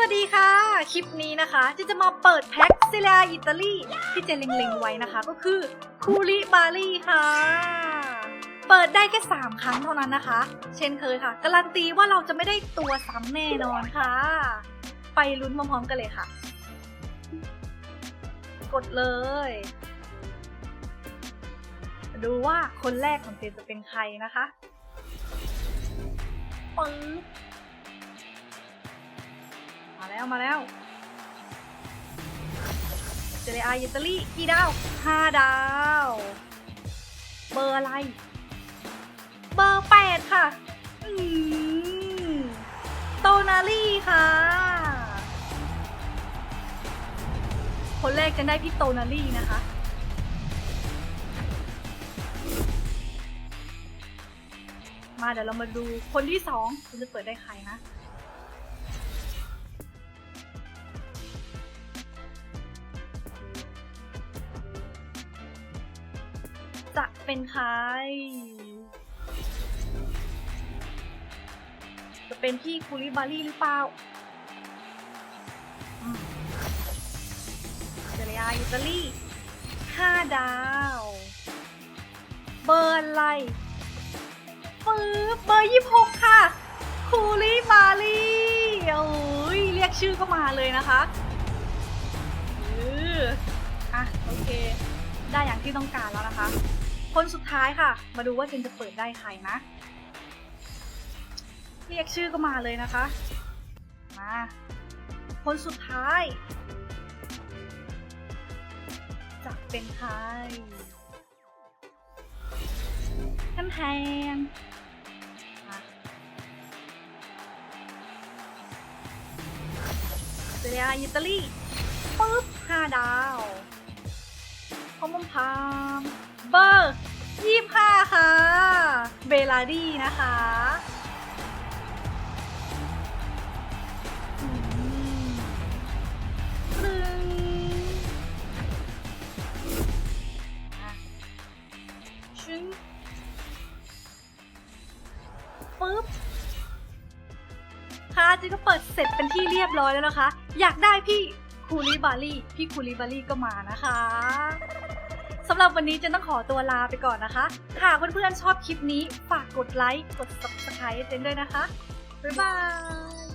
วัสดีค่ะ คลิปนี้นะคะจะจะมาเปิดแพ็คซิลาอิตาลีที่เจเล็งๆไว้นะคะ ก็คือคูริบาลีค่ะ เปิดได้แค่ 3 ครั้งเท่านั้นนะคะ เช่นเคยค่ะ การันตีว่าเราจะไม่ได้ตัวซ้ำแน่นอนค่ะ ไปลุ้นพร้อมๆกันเลยค่ะ กดเลย ดูว่าคนแรกของเจนจะเป็นใครนะคะปึ๊บ แล้วมาแล้วเจเรอาอิตาลีกี่ดาวห้าดาว เบอร์อะไร เบอร์แปดค่ะโตนาลี่ค่ะ คนแรกจะได้พี่โตนาลี่นะคะมาเดี๋ยวเรามาดูคนที่สองคุณจะเปิดได้ใครนะ จะเป็นใคร จะเป็นพี่คูริบารี่หรือเปล่าเจเรียอิตาลีห้าดาว เบอร์อะไรปึ๊บเบอร์ยี่หกค่ะ คูริบารี่โอ้ยเรียกชื่อก็มาเลยนะคะเอออะ โอเค ได้อย่างที่ต้องการแล้วนะคะ คนสุดท้ายค่ะ มาดูว่าเจนจะเปิดได้ใครนะ เรียกชื่อก็มาเลยนะคะ มา คนสุดท้าย จะเป็นใครท่านแทนเซเรียอิตาลี ปึ๊บห้าดาวพอมมเบอร์ คะ เบลาดี้นะคะอืมตรึงอะชึ้งปึ๊บค่ะเจิก็เปิดเสร็จเป็นที่เรียบร้อยแล้วนะคะ อยากได้พี่คูลิบาลีพี่คูลิบาลีก็มานะคะ สำหรับวันนี้เจนต้องขอตัวลาไปก่อนนะคะ หากเพื่อนๆชอบคลิปนี้ ฝากกดไลค์ กด subscribe ให้เจนด้วยนะคะ บ๊ายบาย